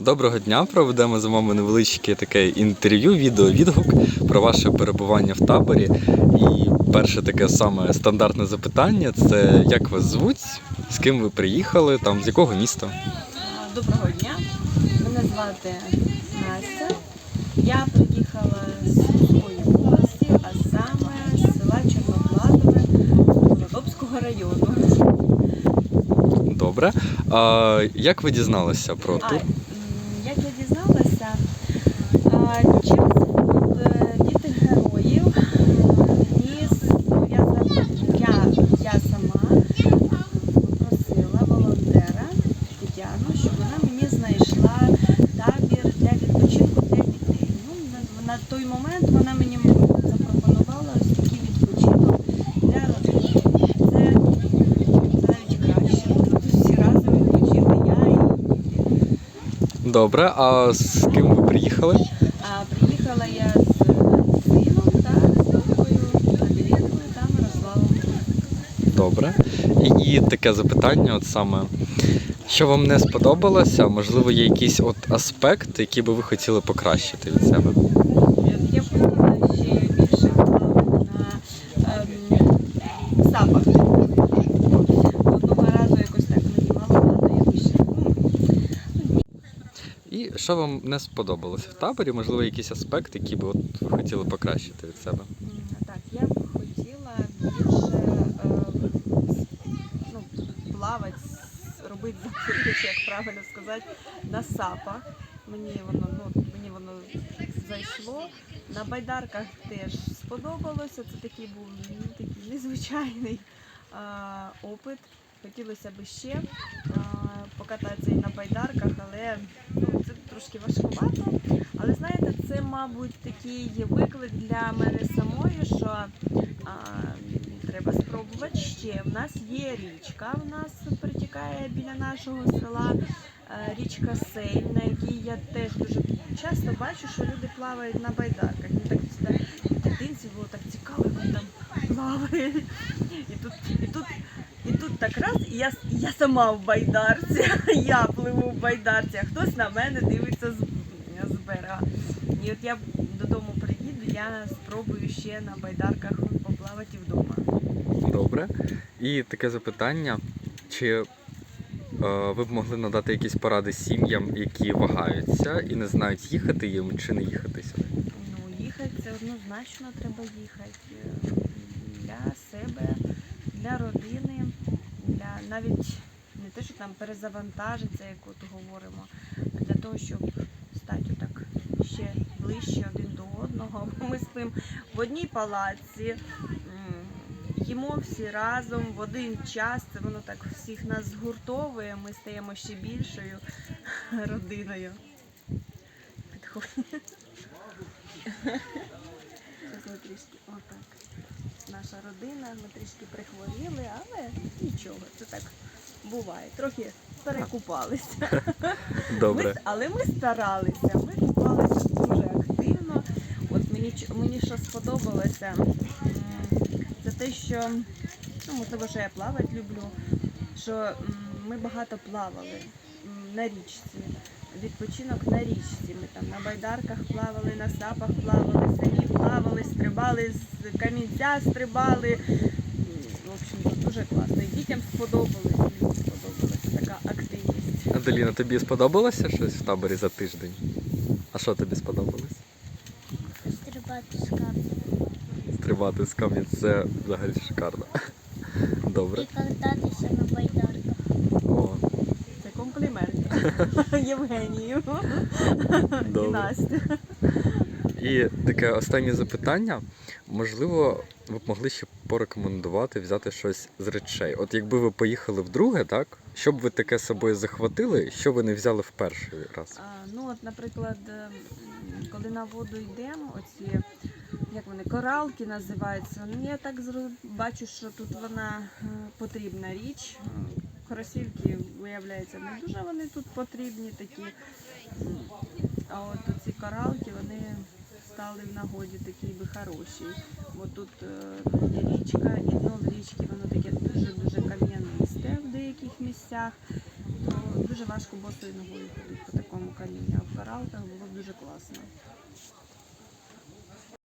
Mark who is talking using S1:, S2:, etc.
S1: Доброго дня. Проведемо з вами невеличке таке інтерв'ю, відео відгук про ваше перебування в таборі. І перше таке саме стандартне запитання це як вас звуть, з ким ви приїхали, там з якого міста?
S2: Доброго дня. Мене звати Настя. Я приїхала з Сумської області, а саме з села Чорноплатове Володобського району.
S1: Добре. А як ви дізналися про
S2: А,
S1: тур?
S2: м, як я дізналася, а, через е, діти героїв ну, я, сама попросила волонтера Тетяну, щоб вона мені знайшла табір для відпочинку для дітей. Ну, на, той момент вона мені запропонувала ось такий відпочинок для родини. Це навіть краще. Всі разом відпочили я і діти.
S1: Добре, а з ким ви приїхали?
S2: Приїхала я з сином та донькою та Мирославом.
S1: Добре. І, і таке запитання, от саме. Що вам не сподобалося? Можливо, є якийсь от аспект, який би ви хотіли покращити від себе?
S2: Я б хотіла ще більше плавати на ем, сапах. Одного разу якось так мені мало було, я більше. ну,
S1: І що вам не сподобалося в таборі? Можливо, якийсь аспект, який би от ви хотіли покращити від себе?
S2: Так, я б хотіла більше ем, ну, плавати, робити запити, чи як правильно сказати, на сапах. Мені воно, ну, мені воно зайшло. На байдарках теж сподобалося. Це такий був ну, такий незвичайний а, опит. Хотілося б ще а, покататися і на байдарках, але ну, це трошки важкувато. Але знаєте, це, мабуть, такий виклик для мене самої, що а, треба спробувати ще. В нас є річка, в нас притікає біля нашого села е, річка Сейм, на якій я теж дуже часто бачу, що люди плавають на байдарках. Мені так в дитинці було так цікаво, вони там плавають. І тут, і тут, і тут так раз, і я, я сама в байдарці, я пливу в байдарці, а хтось на мене дивиться з, з берега. І от я додому приїду, я спробую ще на байдарках поплавати вдома.
S1: Добре. І таке запитання: чи е, ви б могли надати якісь поради сім'ям, які вагаються і не знають, їхати їм чи не їхати сюди?
S2: Ну, їхати це однозначно треба їхати для себе, для родини, для навіть не те, що там перезавантажиться, як от говоримо, а для того, щоб стати так ще ближче один до одного. Ми спимо в одній палаці, їмо всі разом в один час. Це воно так всіх нас згуртовує. Ми стаємо ще більшою родиною. Підходь. Зараз ми трішки отак. Наша родина, ми трішки прихворіли, але нічого, це так буває. Трохи перекупалися.
S1: Добре.
S2: Ми, але ми старалися, ми купалися дуже активно. От мені, мені що сподобалося, це те, що ну, можливо, що я плавати люблю, що ми багато плавали на річці. Відпочинок на річці. Ми там на байдарках плавали, на сапах плавали, самі плавали, стрибали з камінця, стрибали. В общем, дуже класно. І дітям сподобалось, мені сподобалася така активність.
S1: Аделіна, тобі сподобалося щось в таборі за тиждень? А що тобі сподобалось?
S3: Стрибати з камня
S1: Стрибати з камня це взагалі шикарно. Добре.
S3: і кататися на байдарках.
S1: О,
S2: Це комплімент Євгенію і
S1: Добре. І таке останнє запитання. Можливо, ви б могли ще порекомендувати взяти щось з речей. От якби ви поїхали вдруге, так? Що б ви таке собою захватили, що ви не взяли в перший раз?
S2: А, ну от, наприклад, ем, коли на воду йдемо, оці як вони коралки називаються. Ну я так бачу, що тут вона е, потрібна річ. Кросівки, виявляється, не дуже вони тут потрібні такі. А от ці коралки, вони стали в нагоді такі би хороші. Бо тут е, річка, і дно в річці воно таке дуже-дуже кам'янисте в деяких місцях. То дуже важко босою ногою ходити по такому камінню. В ралках було б дуже класно.